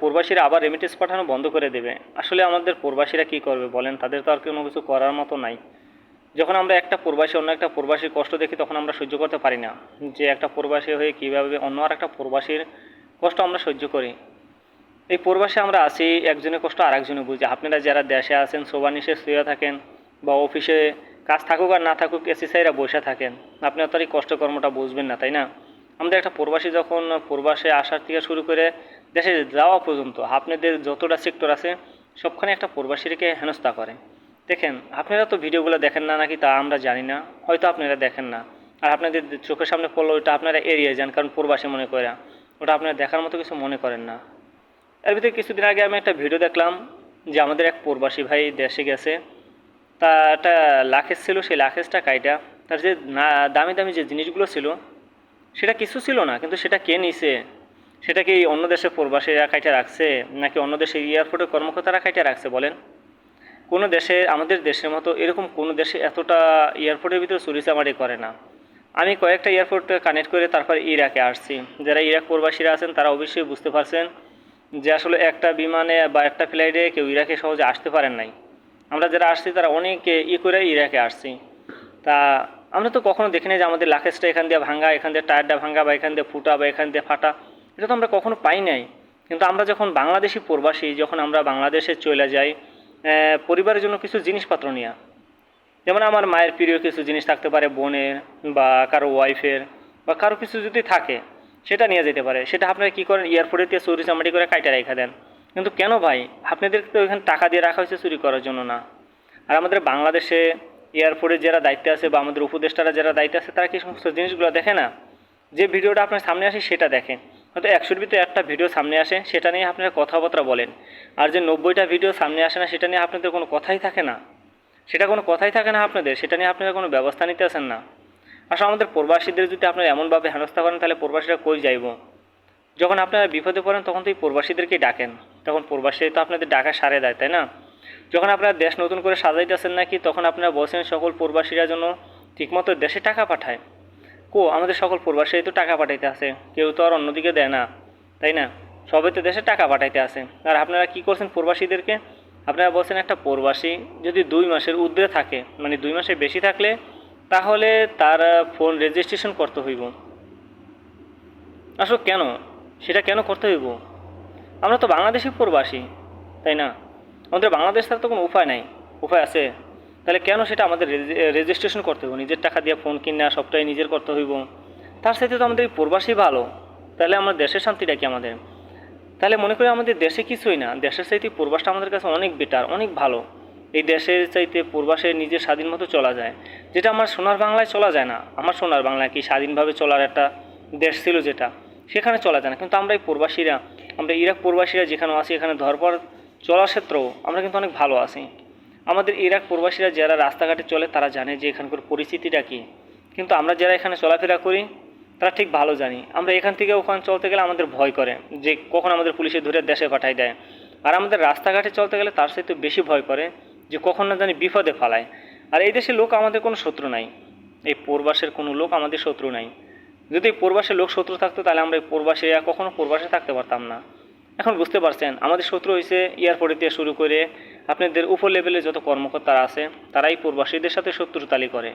প্রবাসীরা আবার রেমিটেন্স পাঠানো বন্ধ করে দেবে। আসলে আমাদের প্রবাসীরা কি করবে বলেন? তাদের তো আর কোনো কিছু করার মতো নাই। যখন আমরা একটা প্রবাসী, অন্য একটা প্রবাসীর কষ্ট দেখি, তখন আমরা সহ্য করতে পারি না। যে একটা প্রবাসী হয়ে কীভাবে অন্য আর একটা প্রবাসীর কষ্ট আমরা সহ্য করি। এই প্রবাসে আমরা আসি একজনের কষ্ট আর একজনে বুঝি। আপনারা যারা দেশে আছেন সোবানিসে শুয়ে থাকেন বা অফিসে কাজ থাকুক আর না থাকুক এসিসাইরা বসে থাকেন আপনারা তো আর এই কষ্টকর্মটা বুঝবেন না, তাই না? আমাদের একটা প্রবাসী যখন প্রবাসে আসার থেকে শুরু করে দেশে যাওয়া পর্যন্ত আপনাদের যতটা সেক্টর আছে, সবখানে একটা প্রবাসীকে হেনস্থা করে। দেখেন, আপনারা তো ভিডিওগুলো দেখেন না নাকি তা আমরা জানি না, হয়তো আপনারা দেখেন না। আর আপনাদের চোখের সামনে পড়ল ওইটা আপনারা এড়িয়ে যান, কারণ প্রবাসী মনে করে, ওটা আপনারা দেখার মতো কিছু মনে করেন না। এর ভিতরে কিছুদিন আগে আমি একটা ভিডিও দেখলাম যে আমাদের এক প্রবাসী ভাই দেশে গেছে, তা একটা লাখেজ ছিল, সেই লাখেজটা কাইটা, তার যে না, দামি দামি যে জিনিসগুলো ছিল, সেটা কিছু ছিল না, কিন্তু সেটা কে নিছে? সেটা কি অন্য দেশের প্রবাসীরা কাইটা রাখছে, নাকি অন্য দেশের এয়ারপোর্টের কর্মকর্তারা কাইটা রাখছে বলেন? কোনো দেশে, আমাদের দেশের মতো এরকম কোনো দেশে এতটা এয়ারপোর্টের ভিতরে চুরিচামারি করে না। আমি কয়েকটা এয়ারপোর্ট কানেক্ট করে তারপর ইরাকে আসছি। যারা ইরাক প্রবাসীরা আছেন, তারা অবশ্যই বুঝতে পারছেন যে আসলে একটা বিমানে বা একটা ফ্লাইটে কেউ ইরাকে সহজে আসতে পারেন নাই। আমরা যারা আসছি, তারা অনেক ই করে ইরাকে আসছি। তা আমরা তো কখনো দেখিনি যে আমাদের লাকেজটা এখান দিয়ে ভাঙা এখান দিয়ে টায়ারটা ভাঙা বা এখান দিয়ে ফুটা বা এখান দিয়ে ফাটা। এটা তো আমরা কখনো পাই নাই। কিন্তু আমরা যখন বাংলাদেশি প্রবাসী, যখন আমরা বাংলাদেশে চলে যাই পরিবারের জন্য কিছু জিনিসপত্র নিয়ে। যেমন আমার মায়ের প্রিয় কিছু জিনিস থাকতে পারে, বোনের বা কারও ওয়াইফের বা কারও কিছু যদি থাকে, সেটা নিয়ে যেতে পারে। সেটা আপনারা কী করেন, এয়ারপোর্টে দিয়ে চুরি চামারি করে কাইটা রেখে দেন। কিন্তু কেন ভাই? আপনাদের তো এখানে টাকা দিয়ে রাখা হয়েছে চুরি করার জন্য না। আর আমাদের বাংলাদেশে এয়ারপোর্টে যারা দায়িত্বে আছে বা আমাদের উপদেষ্টারা যারা দায়িত্বে আছে, তারা কি সমস্ত জিনিসগুলো দেখে না? যে ভিডিওটা আপনার সামনে আসে, সেটা দেখেন। হয়তো একশোর ভিতরে একটা ভিডিও সামনে আসে, সেটা নিয়ে আপনারা কথাবার্তা বলেন। আর যে নব্বইটা ভিডিও সামনে আসে না, সেটা নিয়ে আপনাদের কোনো কথাই থাকে না। সেটা কোনো কথাই থাকে না আপনাদের, সেটা নিয়ে আপনারা কোনো ব্যবস্থা নিতে আসেন না। আসলে আমাদের প্রবাসীদের যদি আপনারা এমনভাবে হেনস্থা করেন, তাহলে প্রবাসীরা কই যাইব? যখন আপনারা বিপদে পড়েন, তখন তো এই প্রবাসীদেরকেই ডাকেন। তখন প্রবাসী তো আপনাদের ডাকা সারে দেয়, তাই না? যখন আপনারা দেশ নতুন করে সাজাইতেছেন নাকি, তখন আপনারা বলছেন সকল প্রবাসীরা যেন ঠিকমতো দেশে টাকা পাঠায়। কো, আমাদের সকল প্রবাসী তো টাকা পাঠাইতে আছে। কেউ তো আর অন্যদিকে দেয় না, তাই না? সবাই তো দেশে টাকা পাঠাইতে আছে। আর আপনারা কি করছেন প্রবাসীদেরকে? আপনারা বলছেন একটা প্রবাসী যদি দুই মাসের ঊর্ধ্বে থাকে মানে দুই মাসের বেশি থাকলে, তাহলে তার ফোন রেজিস্ট্রেশন করতে হইব। আসলে কেন? সেটা কেন করতে হইব? আমরা তো বাংলাদেশি প্রবাসী, তাই না? আমাদের বাংলাদেশ ছাড়া তো কোনো উপায় নাই। উপায় আছে? তাহলে কেন সেটা আমাদের রেজিস্ট্রেশন করতে হইব? নিজের টাকা দিয়ে ফোন কিনা, সবটাই নিজের করতে হইব। তার সাথে তো আমাদের প্রবাসী ভালো। তাহলে আমার দেশের শান্তিটা কি আমাদের? তাহলে মনে করি আমাদের দেশে কিছুই না। দেশের চাইতে প্রবাসটা আমাদের কাছে অনেক বেটার অনেক ভালো। এই দেশের চাইতে প্রবাসে নিজের স্বাধীন মতো চলা যায়। যেটা আমার সোনার বাংলায় চলা যায় না। আমার সোনার বাংলায় কি স্বাধীনভাবে চলার একটা দেশ ছিল যেটা? সেখানে চলা যায় না। কিন্তু আমরা এই প্রবাসীরা, আমরা ইরাক প্রবাসীরা যেখানে আছি, এখানে ধরপর চলার ক্ষেত্রেও আমরা কিন্তু অনেক ভালো আছি। আমাদের ইরাক প্রবাসীরা যারা রাস্তাঘাটে চলে, তারা জানে যে এখানকার পরিস্থিতিটা কী। কিন্তু আমরা যারা এখানে চলাফেরা করি, তারা ঠিক ভালো জানি। আমরা এখান থেকে ওখানে চলতে গেলে আমাদের ভয় করে যে কখন আমাদের পুলিশে ধরে দেশে পাঠায় দেয়। আর আমাদের রাস্তাঘাটে চলতে গেলে তার সাথে বেশি ভয় করে যে কখন না জানি বিপদে ফালায়। আর এই দেশের লোক আমাদের কোনো শত্রু নাই। এই প্রবাসের কোনো লোক আমাদের শত্রু নাই। যদি এই প্রবাসের লোক শত্রু থাকতো, তাহলে আমরা এই প্রবাসীরা কখনো প্রবাসে থাকতে পারতাম না। এখন বুঝতে পারছেন, আমাদের শত্রু হয়েছে এয়ারপোর্টে দিয়ে শুরু করে আপনাদের উপর লেভেলে যত কর্মকর্তারা আছে তারাই প্রবাসীদের সাথে শত্রুতালি করে।